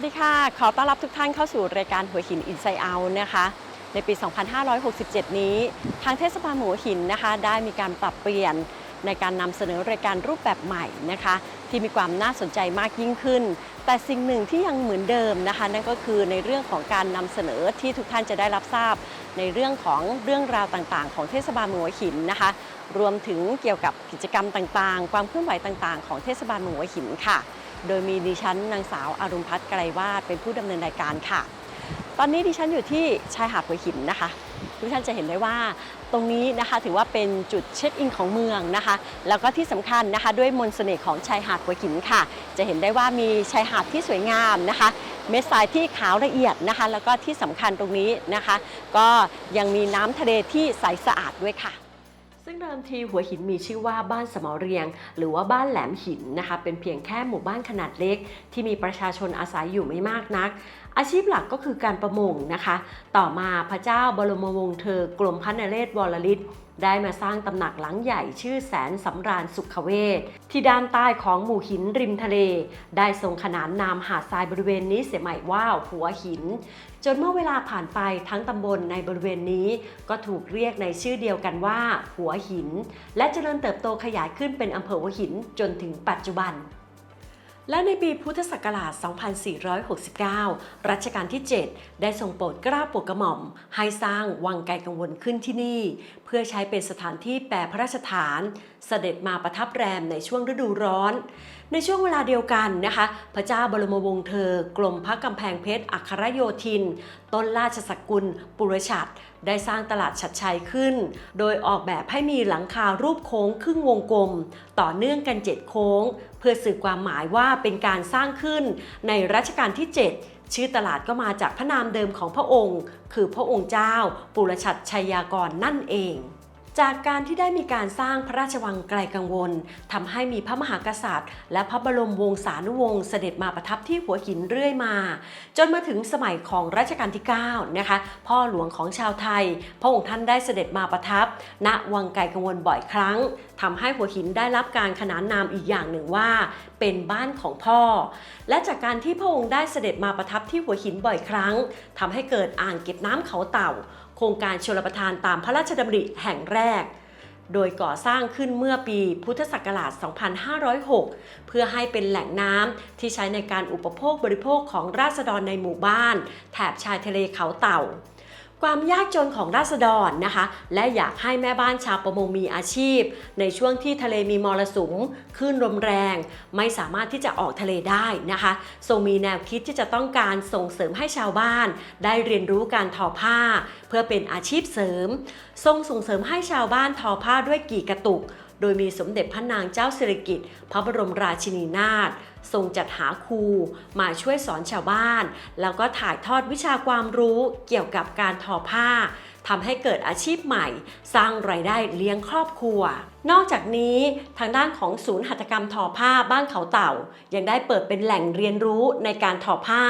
วัสดีค่ะ ขอต้อนรับทุกท่านเข้าสู่รายการหัวหินอินไซเอานะคะ ในปี 2567 นี้ ทางเทศบาลหัวหินนะคะ ได้มีการปรับเปลี่ยนในการนำเสนอรายการรูปแบบใหม่นะคะ ที่มีความน่าสนใจมากยิ่งขึ้น แต่สิ่งหนึ่งที่ยังเหมือนเดิมนะคะ นั่นก็คือในเรื่องของการนำเสนอที่ทุกท่านจะได้รับทราบ ในเรื่องของเรื่องราวต่างๆ ของเทศบาลหัวหินนะคะ รวมถึงเกี่ยวกับกิจกรรมต่างๆ ความเคลื่อนไหวต่างๆ ของเทศบาลหัวหินค่ะ โดยมีดิฉันนางสาวอารุณพัฒน์ไกรวาดเป็นผู้ดำเนินรายการค่ะ ตอนนี้ดิฉันอยู่ที่ชายหาดหัวหินนะคะ ทุกท่านจะเห็นได้ว่าตรงนี้นะคะถือว่าเป็นจุดเช็คอินของเมืองนะคะ แล้วก็ที่สำคัญนะคะด้วยมนต์เสน่ห์ของชายหาดหัวหินค่ะ จะเห็นได้ว่ามีชายหาดที่สวยงามนะคะ เม็ดทรายที่ขาวละเอียดนะคะ แล้วก็ที่สำคัญตรงนี้นะคะ ก็ยังมีน้ำทะเลที่ใสสะอาดด้วยค่ะ ซึ่งเดิมทีหัวหินมีชื่อว่าบ้านสมอเรียง หรือว่าบ้านแหลมหินนะคะเป็นเพียงแค่หมู่บ้านขนาดเล็ก ที่มีประชาชนอาศัยอยู่ไม่มากนัก อาชีพหลักก็คือการประมงนะคะ ต่อมาพระเจ้าบรมวงศ์เธอกรมพระนเรศวรลิศ ได้มาสร้างตำหนักหลังใหญ่ชื่อแสนสำราญสุขเวทที่ด้านใต้ของหมู่หินริมทะเล ได้ทรงขนานนามหาดทรายบริเวณนี้เสียใหม่ว่าหัวหิน จนเมื่อเวลาผ่านไปทั้งตำบลในบริเวณนี้ ก็ถูกเรียกในชื่อเดียวกันว่า หัวหิน และเจริญเติบโตขยายขึ้นเป็นอำเภอหัวหินจนถึงปัจจุบัน และในปีพุทธศักราช 2469 รัชกาลที่ 7 ได้ทรงโปรดกล้าโปรดกระหม่อม ให้สร้างวังไกลกังวลขึ้นที่นี่ เพื่อใช้เป็นสถานที่แปรพระราชฐาน เสด็จมาประทับแรมในช่วงฤดูร้อน ในช่วงเวลาเดียวกันนะคะ พระเจ้าบรมวงศ์เธอ กรมพระกำแพงเพชรอัครโยธิน ต้นราชสกุล ปุรชัดได้สร้างตลาดชัดชัยขึ้น โดยออกแบบให้มีหลังคารูปโค้งครึ่งวงกลม ต่อเนื่องกัน 7 โค้ง เพื่อสื่อความหมายว่าเป็นการสร้างขึ้นในรัชกาลที่ 7 ชื่อตลาดก็มาจากพระนามเดิมของพระองค์ คือพระองค์เจ้า ปุรชัดชัยยากรนั่นเอง จากการที่ได้มีการสร้างพระราชวังไกลกังวลทำให้มีพระมหากษัตริย์ และพระบรมวงศานุวงศ์เสด็จมาประทับที่หัวหินเรื่อยมา จนมาถึงสมัยของรัชกาลที่9นะคะพ่อหลวงของชาวไทย พระองค์ท่านได้เสด็จมาประทับ ณวังไกลกังวลบ่อยครั้งทำให้หัวหินได้รับการขนานนามอีกอย่างหนึ่งว่า เป็นบ้านของพ่อ และจากการที่พระองค์ได้เสด็จมาประทับที่หัวหินบ่อยครั้งทำให้เกิดอ่างเก็บน้ำเขาเต่า ครงการชลประทานตามพระราชดำริแห่งแรก โดยก่อสร้างขึ้นเมื่อปีพุทธศักราช 2506 เพื่อให้เป็นแหล่งน้ำที่ใช้ในการอุปโภคบริโภคของราษฎรในหมู่บ้าน แถบชายทะเลเขาเต่า ความยากจนของราษฎรนะคะ และอยากให้แม่บ้านชาวประมงมีอาชีพ ในช่วงที่ทะเลมีมรสุมคลื่นลมแรง ไม่สามารถที่จะออกทะเลได้นะคะทรงมีแนวคิดที่จะต้องการส่งเสริมให้ชาวบ้าน ได้เรียนรู้การทอผ้า เพื่อเป็นอาชีพเสริม ทรงส่งเสริมให้ชาวบ้านทอผ้าด้วยกี่กระตุก โดยมีสมเด็จพระนางเจ้าสิริกิติ์พระบรมราชินีนาถ ทรงจัดหาครูมาช่วยสอนชาวบ้าน แล้วก็ถ่ายทอดวิชาความรู้เกี่ยวกับการทอผ้าทำให้เกิดอาชีพใหม่ สร้างรายได้เลี้ยงครอบครัว นอกจากนี้ทางด้านของศูนย์หัตถกรรมทอผ้าบ้านเขาเต่า ยังได้เปิดเป็นแหล่งเรียนรู้ในการทอผ้า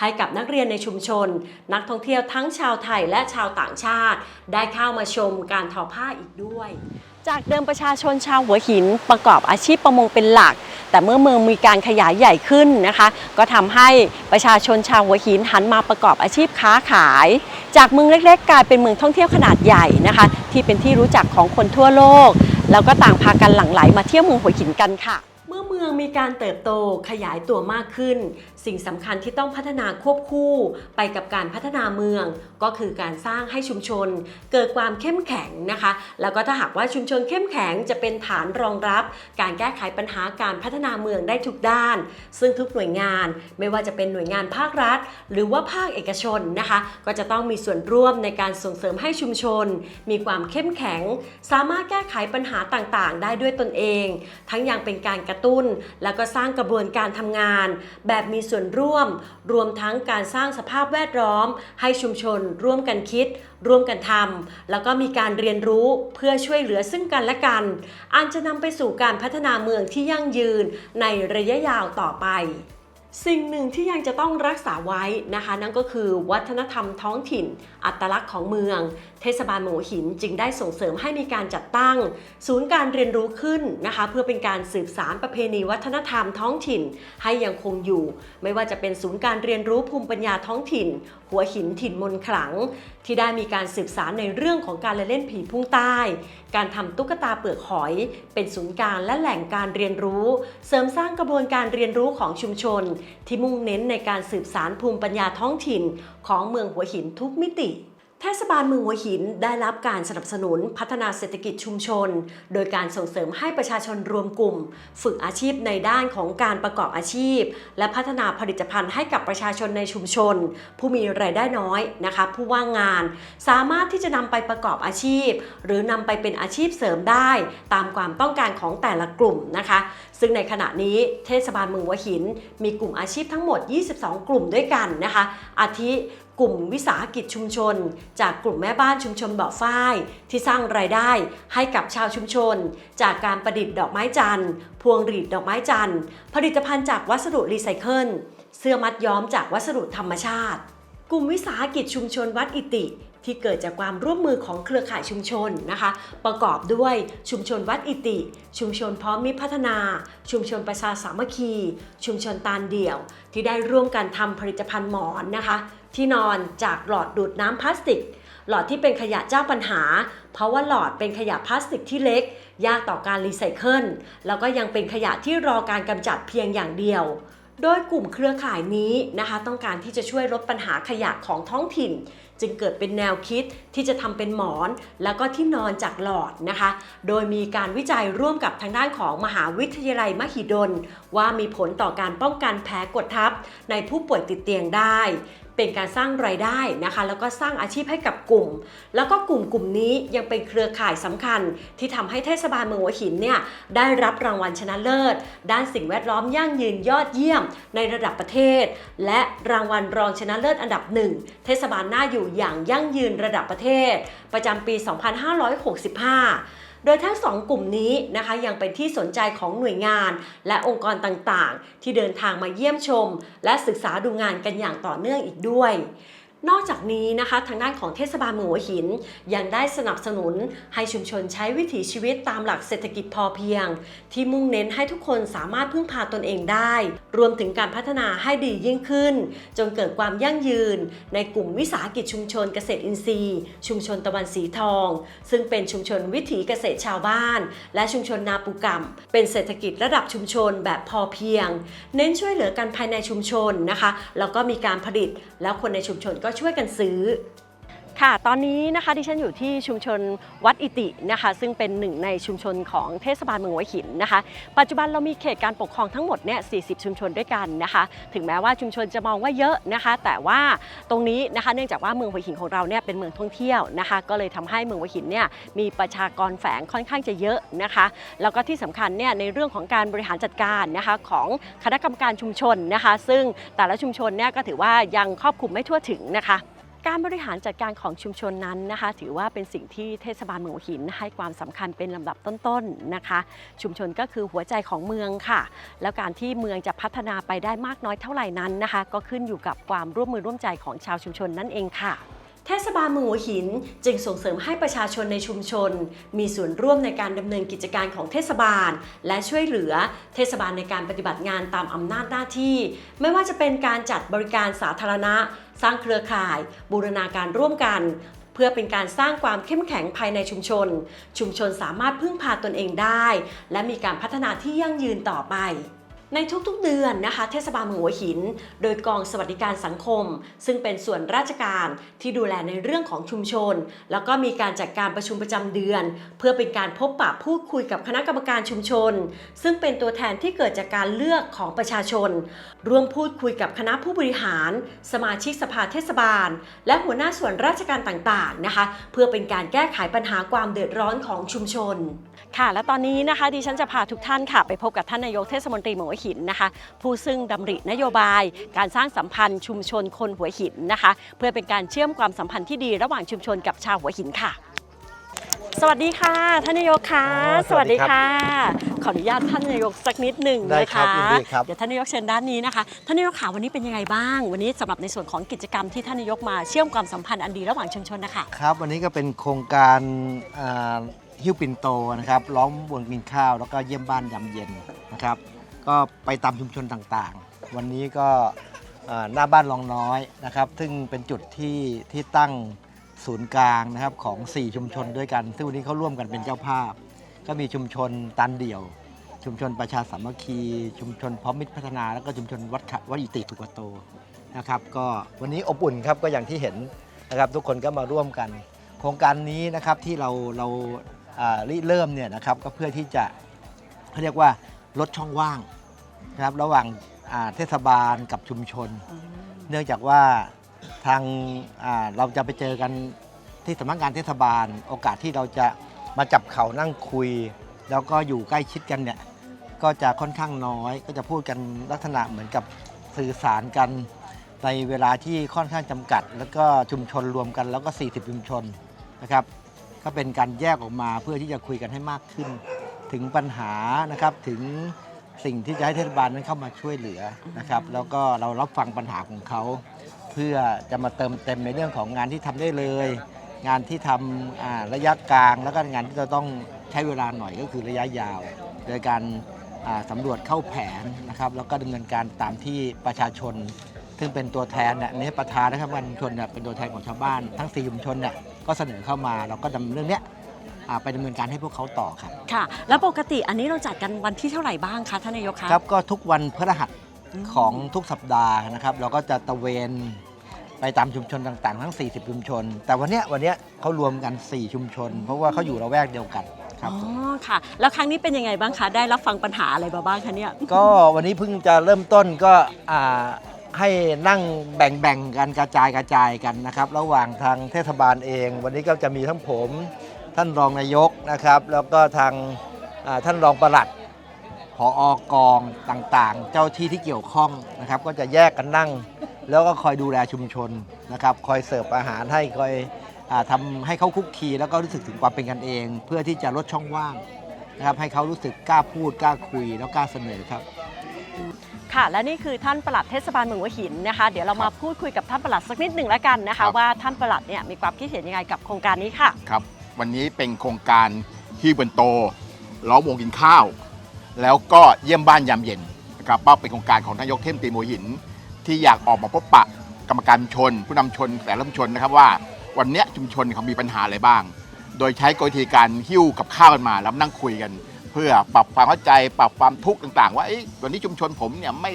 ให้กับนักเรียนในชุมชน นักท่องเที่ยวทั้งชาวไทยและชาวต่างชาติ ได้เข้ามาชมการทอผ้าอีกด้วย จากเดิมประชาชนชาวหัวหินประกอบอาชีพประมงเป็นหลัก แต่เมื่อเมืองมีการขยายใหญ่ขึ้นนะคะ ก็ทำให้ประชาชนชาวหัวหินหันมาประกอบอาชีพค้าขาย จากเมืองเล็กๆ กลายเป็นเมืองท่องเที่ยวขนาดใหญ่นะคะ ที่เป็นที่รู้จักของคนทั่วโลก แล้วก็ต่างพากันหลั่งไหลมาเที่ยวเมืองหัวหินกันค่ะ เมื่อเมืองมีการเติบโตขยายตัวมากขึ้น สิ่งสำคัญที่ต้องพัฒนาควบคู่ไปกับการพัฒนาเมือง ก็คือการสร้างให้ชุมชน เกิดความเข้มแข็งนะคะ แล้วก็ถ้าหากว่าชุมชนเข้มแข็งจะเป็นฐานรองรับ การแก้ไขปัญหาการพัฒนาเมืองได้ทุกด้าน ซึ่งทุกหน่วยงานไม่ว่าจะเป็นหน่วยงานภาครัฐ หรือว่าภาคเอกชนนะคะ ก็จะต้องมีส่วนร่วมในการส่งเสริมให้ชุมชน มีความเข้มแข็ง สามารถแก้ไขปัญหาต่างๆ ได้ด้วยตนเอง ทั้งยังเป็นการกระตุ้น แล้วก็สร้างกระบวนการทำงาน แบบมีส่วนร่วม รวมทั้งการสร้างสภาพแวดล้อม ให้ชุมชน ร่วมกันคิด ร่วมกันทำแล้วก็มีการเรียนรู้เพื่อช่วยเหลือซึ่งกันและกัน อันจะนำไปสู่การพัฒนาเมืองที่ยั่งยืนในระยะยาวต่อไป สิ่งหนึ่งที่ยังจะต้องรักษาไว้นะคะ นั่นก็คือวัฒนธรรมท้องถิ่น อัตลักษณ์ของเมือง เทศบาลเมืองหัวหินจึงได้ส่งเสริมให้มีการจัดตั้ง ศูนย์การเรียนรู้ขึ้นนะคะ เพื่อเป็นการสืบสารประเพณีวัฒนธรรมท้องถิ่น ให้ยังคงอยู่ ไม่ว่าจะเป็นศูนย์การเรียนรู้ภูมิปัญญาท้องถิ่น หัวหินถิ่นมนขลัง ที่ได้มีการสืบสารในเรื่องของการละเล่นผีพุ่งใต้ การทำตุ๊กตาเปลือกหอย เป็นศูนย์กลารและแหล่งการเรียนรู้ เสริมสร้างกระบวนการเรียนรู้ของชุมชนที่มุ่งเน้นในการสืบสารภูมิปัญญาท้องถิ่น ของเมืองหัวหินทุกมิติเทศบาลเมืองหัวหินได้รับการสนับสนุนพัฒนาเศรษฐกิจชุมชน โดยการส่งเสริมให้ประชาชนรวมกลุ่ม ฝึกอาชีพในด้านของการประกอบอาชีพ และพัฒนาผลิตภัณฑ์ให้กับประชาชนในชุมชน ผู้มีรายได้น้อยนะคะผู้ว่างงาน สามารถที่จะนำไปประกอบอาชีพ หรือนำไปเป็นอาชีพเสริมได้ ตามความต้องการของแต่ละกลุ่มนะคะ ซึ่งในขณะนี้เทศบาลเมืองหัวหิน มีกลุ่มอาชีพทั้งหมด 22 กลุ่มด้วยกันนะคะ อาทิกลุ่มวิสาหกิจชุมชน จากกลุ่มแม่บ้านชุมชนบ่อฝ้าย ที่สร้างรายได้ให้กับชาวชุมชน จากการประดิษฐ์ดอกไม้จันทร์ พวงหรีดดอกไม้จันทร์ ผลิตภัณฑ์จากวัสดุรีไซเคิลเสื้อมัดย้อมจากวัสดุธรรมชาติ กลุ่มวิสาหกิจชุมชนวัดอิติที่เกิดจากความร่วมมือของเครือข่ายชุมชนนะคะ ประกอบด้วยชุมชนวัดอิติ ชุมชนพร้อมมิพัฒนา ชุมชนประชาสามัคคี ชุมชนตาลเดี่ยว ที่ได้ร่วมกันทำผลิตภัณฑ์หมอนนะคะ ที่นอนจากหลอดดูดน้ำพลาสติก หลอดที่เป็นขยะเจ้าปัญหา เพราะว่าหลอดเป็นขยะพลาสติกที่เล็ก ยากต่อการรีไซเคิลแล้วก็ยังเป็นขยะที่รอการกำจัดเพียงอย่างเดียว โดยกลุ่มเครือข่ายนี้นะคะ ต้องการที่จะช่วยลดปัญหาขยะของท้องถิ่น จึงเกิดเป็นแนวคิดที่จะทำเป็นหมอน แล้วก็ที่นอนจากหลอดนะคะ โดยมีการวิจัยร่วมกับทางด้านของมหาวิทยาลัยมหิดล ว่ามีผลต่อการป้องกันแพ้กดทับในผู้ป่วยติดเตียงได้ เป็นการสร้างรายได้นะคะ แล้วก็สร้างอาชีพให้กับกลุ่ม แล้วก็กลุ่มกลุ่มนี้ยังเป็นเครือข่ายสำคัญ ที่ทำให้เทศบาลเมืองหัวหินเนี่ยได้รับรางวัลชนะเลิศ ด้านสิ่งแวดล้อมยั่งยืนยอดเยี่ยม ในระดับประเทศ และรางวัลรองชนะเลิศอันดับหนึ่งเทศบาลน่าอยู่อย่างยั่งยืนระดับประเทศ ประจำปี 2565 โดยทั้งสองกลุ่มนี้นะคะยังเป็นที่สนใจของหน่วยงาน และองค์กรต่างๆ ที่เดินทางมาเยี่ยมชม และศึกษาดูงานกันอย่างต่อเนื่องอีกด้วย นอกจากนี้นะคะ ทางด้านของเทศบาลเมืองหัวหิน ยังได้สนับสนุนให้ชุมชนใช้วิถีชีวิตตามหลักเศรษฐกิจพอเพียง ที่มุ่งเน้นให้ทุกคนสามารถพึ่งพาตนเองได้ รวมถึงการพัฒนาให้ดียิ่งขึ้น จนเกิดความยั่งยืน ในกลุ่มวิสาหกิจชุมชนเกษตรอินทรีย์ ชุมชนตะวันสีทอง ซึ่งเป็นชุมชนวิถีเกษตรชาวบ้าน และชุมชนนาปุกรรมเป็นเศรษฐกิจระดับชุมชนแบบพอเพียง เน้นช่วยเหลือกันภายในชุมชนนะคะแล้วก็มีการผลิตแล้วคนในชุมชนก็ช่วยกันซื้อ ค่ะ ตอนนี้นะคะดิฉันอยู่ที่ชุมชนวัดอิตินะคะ ซึ่งเป็นหนึ่งในชุมชนของเทศบาลเมืองหัวหินนะคะ ปัจจุบันเรามีเขตการปกครองทั้งหมดเนี่ย 40 ชุมชนด้วยกันนะคะ ถึงแม้ว่าชุมชนจะมองว่าเยอะนะคะ แต่ว่าตรงนี้นะคะเนื่องจากว่าเมืองหัวหินของเราเนี่ยเป็นเมืองท่องเที่ยวนะคะ ก็เลยทำให้เมืองหัวหินเนี่ยมีประชากรแฝงค่อนข้างจะเยอะนะคะ แล้วก็ที่สำคัญเนี่ยในเรื่องของการบริหารจัดการนะคะของคณะกรรมการชุมชนนะคะ ซึ่งแต่ละชุมชนเนี่ยก็ถือว่ายังครอบคลุมไม่ทั่วถึงนะคะ การบริหารจัดการของชุมชนนั้นนะคะ ถือว่าเป็นสิ่งที่เทศบาลเมืองหัวหินให้ความสำคัญเป็นลำดับต้นๆนะคะ ชุมชนก็คือหัวใจของเมืองค่ะ แล้วการที่เมืองจะพัฒนาไปได้มากน้อยเท่าไหร่นั้นนะคะ ก็ขึ้นอยู่กับความร่วมมือร่วมใจของชาวชุมชนนั่นเองค่ะเทศบาลเมืองหัวหินจึงส่งเสริมให้ประชาชนในชุมชน มีส่วนร่วมในการดำเนินกิจการของเทศบาล และช่วยเหลือเทศบาลในการปฏิบัติงานตามอำนาจหน้าที่ ไม่ว่าจะเป็นการจัดบริการสาธารณะ สร้างเครือข่าย บูรณาการร่วมกัน เพื่อเป็นการสร้างความเข้มแข็งภายในชุมชน ชุมชนสามารถพึ่งพาตนเองได้ และมีการพัฒนาที่ยั่งยืนต่อไป ในทุกๆเดือนนะคะ เทศบาลเมืองหัวหิน โดยกองสวัสดิการสังคม ซึ่งเป็นส่วนราชการที่ดูแลในเรื่องของชุมชน แล้วก็มีการจัดการประชุมประจำเดือน เพื่อเป็นการพบปะพูดคุยกับคณะกรรมการชุมชน ซึ่งเป็นตัวแทนที่เกิดจากการเลือกของประชาชน ร่วมพูดคุยกับคณะผู้บริหาร สมาชิกสภาเทศบาล และหัวหน้าส่วนราชการต่างๆนะคะ เพื่อเป็นการแก้ไขปัญหาความเดือดร้อนของชุมชน ค่ะ และตอนนี้นะคะดิฉันจะพาทุกท่านค่ะ ไปพบกับท่านนายกเทศมนตรีเมืองหัวหินนะคะ ผู้ซึ่งดำรินโยบาย การสร้างสัมพันธ์ชุมชนคนหัวหินนะคะ เพื่อเป็นการเชื่อมความสัมพันธ์ที่ดีระหว่างชุมชนกับชาวหัวหินค่ะ สวัสดีค่ะ ท่านนายกค่ะอ๋อสวัสดีครับค่ะ ขออนุญาตท่านนายกสักนิดหนึ่งได้นะครัคะบยินดีครับ เดี๋ยวท่านนายกเชิญด้านนี้นะคะท่านนายกขาวันนี้เป็นยังไงบ้าง วันนี้สำหรับในส่วนของกิจกรรมที่ท่านนายกมาเชื่อมความสัมพันธ์อันดีระหว่างชุมชนนะคะ ครับวันนี้ก็เป็นโครงการอ่าหิ้วปินโตนะครับล้อมวงกินข้าวแล้วก็เยี่ยมบ้านยามเย็นนะครับ ก็ไปตามชุมชนต่างๆ วันนี้ก็หน้าบ้านรองน้อยนะครับ ซึ่งเป็นจุดที่ที่ตั้งศูนย์กลางนะครับของ 4 ชุมชนด้วยกัน ซึ่งวันนี้เขาร่วมกันเป็นเจ้าภาพ ก็มีชุมชนตันเดี่ยว ชุมชนประชาสามัคคี ชุมชนพร้อมมิตรพัฒนา แล้วก็ชุมชนวัดขะวัดอิติสุกโตนะครับก็วันนี้อบอุ่นครับก็อย่างที่เห็นนะครับทุกคนก็มาร่วมกัน โครงการนี้นะครับที่เราเราอ่าริเริ่มเนี่ยนะครับก็เพื่อที่จะเขาเรียกว่าลดช่องว่าง นะครับระหว่างอ่าเทศบาลกับชุมชนเนื่องจากว่าทางอ่าเราจะไปเจอกันที่สำนักงานเทศบาล โอกาสที่เราจะมาจับเข่านั่งคุย แล้วก็อยู่ใกล้ชิดกันเนี่ยก็จะค่อนข้างน้อย ก็จะพูดกันลักษณะเหมือนกับสื่อสารกัน ในเวลาที่ค่อนข้างจำกัด แล้วก็ชุมชนรวมกันแล้วก็ 40 ชุมชนนะครับ ก็เป็นการแยกออกมาเพื่อที่จะคุยกันให้มากขึ้น ถึงปัญหานะครับถึง สิ่งที่จะให้เทศบาลนั้นเข้ามาช่วยเหลือนะครับ แล้วก็เรารับฟังปัญหาของเขา เพื่อจะมาเติมเต็มในเรื่องของงานที่ทำได้เลย งานที่ทำอ่าระยะกลาง แล้วก็งานที่เราต้องใช้เวลาหน่อยก็คือระยะยาว โดยการอ่าสำรวจเข้าแผนนะครับแล้วก็ดำเนินการตามที่ประชาชน ซึ่งเป็นตัวแทนเนี่ยนี่ประธานนะครับการชุมชนเนี่ยเป็นตัวแทนของชาวบ้านทั้ง4ชุมชนเนี่ยก็เสนอเข้ามาเราก็ดำเรื่องเนี้ย อ่าไปดำเนินการให้พวกเขาต่อครับค่ะ แล้วปกติอันนี้เราจัดกันวันที่เท่าไหร่บ้างคะท่านนายกคะครับก็ทุกวันพฤหัสอืมของทุกสัปดาห์นะครับ เราก็จะตระเวนไปตามชุมชนต่างๆ ทั้ง 40 ชุมชน แต่วันเนี้ยวันเนี้ยเขารวมกัน 4 ชุมชน เพราะว่าเขาอยู่ระแวกเดียวกันครับอ๋อค่ะ แล้วครั้งนี้เป็นยังไงบ้างคะได้รับฟังปัญหาอะไรมาบ้างคะเนี่ย ก็วันนี้เพิ่งจะเริ่มต้นก็อ่าให้นั่งแบ่งๆกันกระจายกระจายกันนะครับ ระหว่างทางเทศบาลเอง วันนี้ก็จะมีทั้งผม ท่านรองนายกนะครับ แล้วก็ทางอ่าท่านรองปลัดผออกองต่างๆ เจ้าที่ที่เกี่ยวข้องนะครับ ก็จะแยกกันนั่ง แล้วก็คอยดูแลชุมชนนะครับ คอยเสิร์ฟอาหารให้คอยอาทำให้เขาคุกคีแล้วก็รู้สึกถึงความเป็นกันเอง เพื่อที่จะลดช่องว่างนะครับ ให้เขารู้สึกกล้าพูดกล้าคุยแล้วกล้าเสนอครับค่ะและนี่คือท่านปลัดเทศบาลเมืองหัวหินนะคะ เดี๋ยวเรามาพูดคุยกับท่านปลัดสักนิดหนึ่งแล้วกันนะครัคะบว่าท่านปลัดเนี่ยมีความคิดเห็นยังไงกับโครงการนี้ค่ะครับ วันนี้เป็นโครงการฮิวเบนโตล้อมวงกินข้าว แล้วก็เยี่ยมบ้านยามเย็นนะครับว่าเป็นโครงการของนายกเทมตีโมหิน ที่อยากออกมาพบปะกรรมการชน ผู้นำชนแต่ละชุมชนนะครับว่าวันนี้ชุมชนเขามีปัญหาอะไรบ้าง โดยใช้กลวิธีการหิ้วกับข้าวกันมาแล้วนั่งคุยกัน เพื่อปรับความเข้าใจปรับความทุกข์ต่างๆ ว่าเอ๊ะวันนี้ชุมชนผมเนี่ยไม่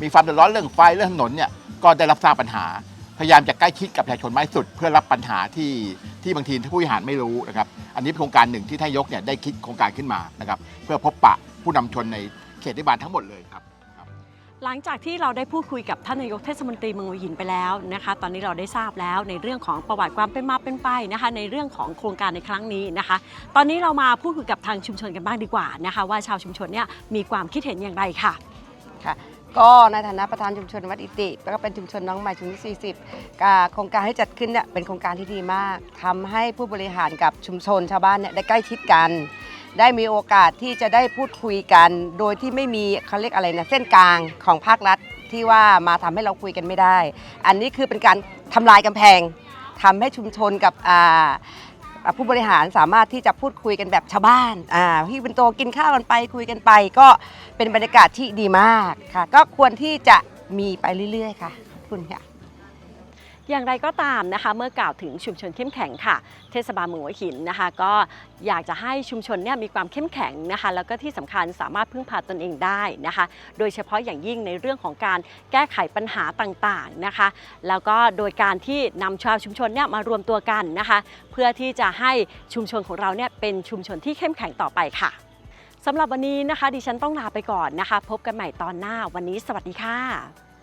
มีความเดือดร้อนเรื่องไฟเรื่องถนนเนี่ยก็ได้รับทราบปัญหา พยายามจะใกล้ชิดกับประชาชนมากที่สุด เพื่อรับปัญหาที่ที่บางทีผู้บริหารไม่รู้นะครับ อันนี้เป็นโครงการหนึ่งที่ท่านนายกเนี่ยได้คิดโครงการขึ้นมานะครับ เพื่อพบปะผู้นำชนในเขตเทศบาลทั้งหมดเลยครับหลังจากที่เราได้พูดคุยกับท่านนายกเทศมนตรีเมืองหัวหินไปแล้วนะคะ ตอนนี้เราได้ทราบแล้วในเรื่องของประวัติความเป็นมาเป็นไปนะคะ ในเรื่องของโครงการในครั้งนี้นะคะ ตอนนี้เรามาพูดคุยกับทางชุมชนกันบ้างดีกว่านะคะ ว่าชาวชุมชนเนี่ยมีความคิดเห็นอย่างไรค่ะค่ะ ก็ในฐานะประธานชุมชนวัดอิติแล้วก็เป็นชุมชนน้องใหม่ชุมที่40กาโครงการที่จัดขึ้นเนี่ยเป็นโครงการที่ดีมากทำให้ผู้บริหารกับชุมชนชาวบ้านเนี่ยได้ใกล้ชิดกัน ได้มีโอกาสที่จะได้พูดคุยกัน โดยที่ไม่มีเขาเรียกอะไรนะเส้นกลางของภาครัฐที่ว่ามาทำให้เราคุยกันไม่ได้ อันนี้คือเป็นการทำลายกำแพงทำให้ชุมชนกับ ผู้บริหารสามารถที่จะพูดคุยกันแบบชาวบ้านอ่าพี่เป็นโตกินข้าวกันไปคุยกันไป ก็เป็นบรรยากาศที่ดีมากค่ะ ก็ควรที่จะมีไปเรื่อย ๆ ค่ะขอบคุณค่ะ อย่างไรก็ตามนะคะ เมื่อกล่าวถึงชุมชนเข้มแข็งค่ะ เทศบาลเมืองหัวหินนะคะ ก็อยากจะให้ชุมชนเนี่ยมีความเข้มแข็งนะคะ แล้วก็ที่สำคัญสามารถพึ่งพาตนเองได้นะคะ โดยเฉพาะอย่างยิ่งในเรื่องของการแก้ไขปัญหาต่างๆนะคะ แล้วก็โดยการที่นำชาวชุมชนเนี่ยมารวมตัวกันนะคะ เพื่อที่จะให้ชุมชนของเราเนี่ยเป็นชุมชนที่เข้มแข็งต่อไปค่ะสำหรับวันนี้นะคะ ดิฉันต้องลาไปก่อนนะคะ พบกันใหม่ตอนหน้าวันนี้สวัสดีค่ะ